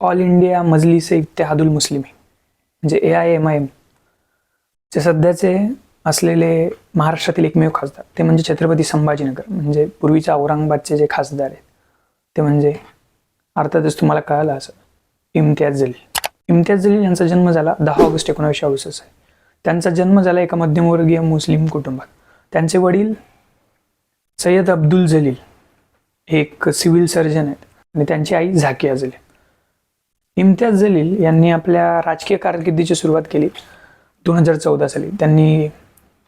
All India Majlis Ittehadul Muslimeen. म्हणजे A I M I M चे सध्याचे असलेले महाराष्ट्रातील एकमेव खासदार ते म्हणजे छत्रपती संभाजीनगर म्हणजे पूर्वीच्या औरंगाबादचे जे खासदार आहेत ते म्हणजे अर्थातच तुम्हाला कळालं असं इम्तियाज जलील. इम्तियाज जलील यांचा जन्म झाला दहा ऑगस्ट एकोणीसशे अडुसष्ट आहे त्यांचा जन्म झाला एका मध्यमवर्गीय मुस्लिम कुटुंबात. त्यांचे वडील सय्यद अब्दुल जलील हे एक सिव्हिल सर्जन आहेत. आणि त्यांची आई झाकिया जलील. इम्तियाज जलील यांनी आपल्या राजकीय कारकिर्दीची सुरुवात केली दोन हजार चौदा साली. त्यांनी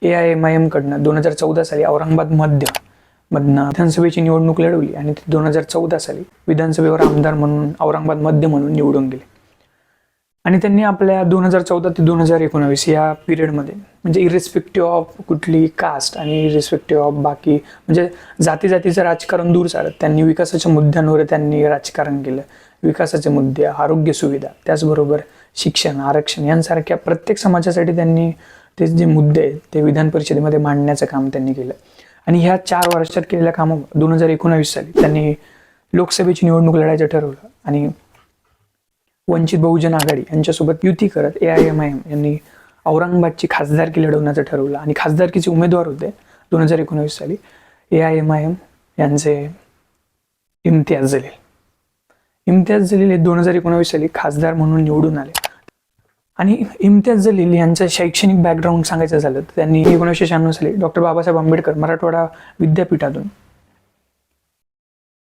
ए आय एम आय एमकडनं दोन हजार चौदा साली औरंगाबाद मध्य मधनं विधानसभेची निवडणूक लढवली आणि ते दोन हजार चौदा साली विधानसभेवर आमदार म्हणून औरंगाबाद मध्य म्हणून निवडून गेले. आणि त्यांनी आपल्या दोन हजार चौदा ते दोन हजार एकोणावीस या पिरियडमध्ये म्हणजे इरिस्पेक्टिव्ह ऑफ कुठली कास्ट आणि इरिस्पेक्टिव्ह ऑफ बाकी म्हणजे जाती जातीचं राजकारण दूर चालत त्यांनी विकासाच्या मुद्द्यांवर त्यांनी राजकारण केलं. विकासाचे मुद्दे आरोग्य सुविधा त्याचबरोबर शिक्षण आरक्षण यांसारख्या प्रत्येक समाजासाठी त्यांनी ते जे मुद्दे आहेत ते विधान परिषदेमध्ये मांडण्याचं काम त्यांनी केलं. आणि ह्या चार वर्षात केलेल्या काम दोन हजार एकोणावीस साली त्यांनी लोकसभेची निवडणूक लढायचं ठरवलं. आणि वंचित बहुजन आघाडी यांच्यासोबत युती करत A I M I M यांनी औरंगाबादची खासदारकी लढवण्याचं ठरवलं. आणि खासदारकीचे उमेदवार होते दोन हजार एकोणावीस साली A I M I M यांचे इम्तियाज जलील. इम्तियाज जलील हे दोन हजार एकोणावीस साली खासदार म्हणून निवडून आले. आणि इम्तियाज जलील यांचं शैक्षणिक बॅकग्राऊंड सांगायचं झालं तर त्यांनी एकोणीसशे शहाण्णव साली डॉक्टर बाबासाहेब आंबेडकर मराठवाडा विद्यापीठातून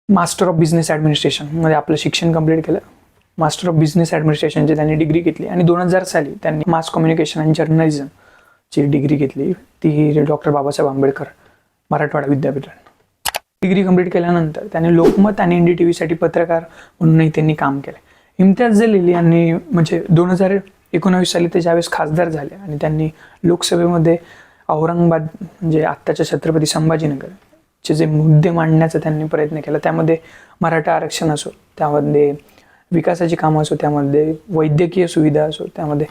मास्टर ऑफ बिझनेस ॲडमिनिस्ट्रेशनमध्ये आपलं शिक्षण कंप्लीट केलं. मास्टर ऑफ बिझनेस ॲडमिनिस्ट्रेशनची त्यांनी डिग्री घेतली. आणि दोन हजार साली त्यांनी मास कम्युनिकेशन आणि जर्नलिझमची डिग्री घेतली. ती डॉक्टर बाबासाहेब आंबेडकर मराठवाडा विद्यापीठात. डिग्री कंप्लीट केल्यानंतर त्यांनी लोकमत आणि एन डी टी व्हीसाठी पत्रकार म्हणूनही त्यांनी काम केलं. इम्तियाज जलील यांनी म्हणजे दोन हजार एकोणावीस साली ते ज्यावेळेस खासदार झाले आणि त्यांनी लोकसभेमध्ये औरंगाबाद म्हणजे आत्ताच्या छत्रपती संभाजीनगर चे जे मुद्दे मांडण्याचा त्यांनी प्रयत्न केला त्यामध्ये मराठा आरक्षण असो त्यामध्ये विकासाची कामं असो त्यामध्ये वैद्यकीय सुविधा असो त्यामध्ये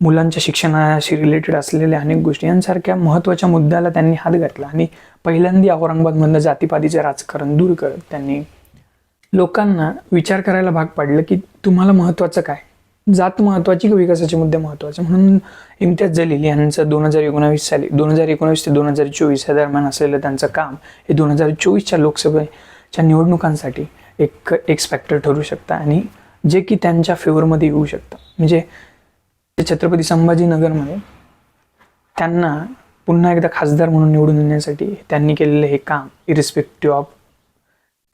मुलांच्या शिक्षणाशी रिलेटेड असलेल्या अनेक गोष्टी यांसारख्या महत्त्वाच्या मुद्द्याला त्यांनी हात घातला आणि पहिल्यांदा औरंगाबादमधलं जातीपातीचे राजकारण दूर करत त्यांनी लोकांना विचार करायला भाग पाडलं की तुम्हाला महत्त्वाचं काय? जात महत्त्वाची की विकासाचे मुद्दे महत्त्वाचे? म्हणून इम्तियाज जलील यांचं दोन हजार एकोणावीस साली दोन हजार एकोणावीस ते दोन हजार चोवीस या दरम्यान असलेलं त्यांचं काम हे दोन हजार चोवीसच्या लोकसभेच्या निवडणुकांसाठी एक एक्सपेक्टर ठरू शकतं आणि जे की त्यांच्या फेवरमध्ये येऊ शकतं. म्हणजे जे छत्रपती संभाजीनगरमध्ये त्यांना पुन्हा एकदा खासदार म्हणून निवडून येण्यासाठी त्यांनी केलेलं हे काम इरिस्पेक्टिव्ह ऑफ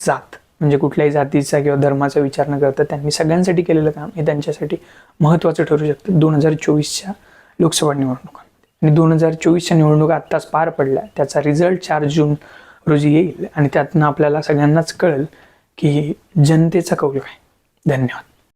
जात म्हणजे कुठल्याही जातीचा किंवा धर्माचा विचार न करता त्यांनी सगळ्यांसाठी केलेलं काम हे त्यांच्यासाठी महत्त्वाचं ठरू शकतं. दोन हजार चोवीसच्या लोकसभा निवडणुकांमध्ये. आणि दोन हजार चोवीसच्या निवडणुका आत्ताच पार पडल्या त्याचा रिझल्ट चार जून रोजी येईल. आणि त्यातनं आपल्याला सगळ्यांनाच कळेल की जनतेचा कौल काय. धन्यवाद.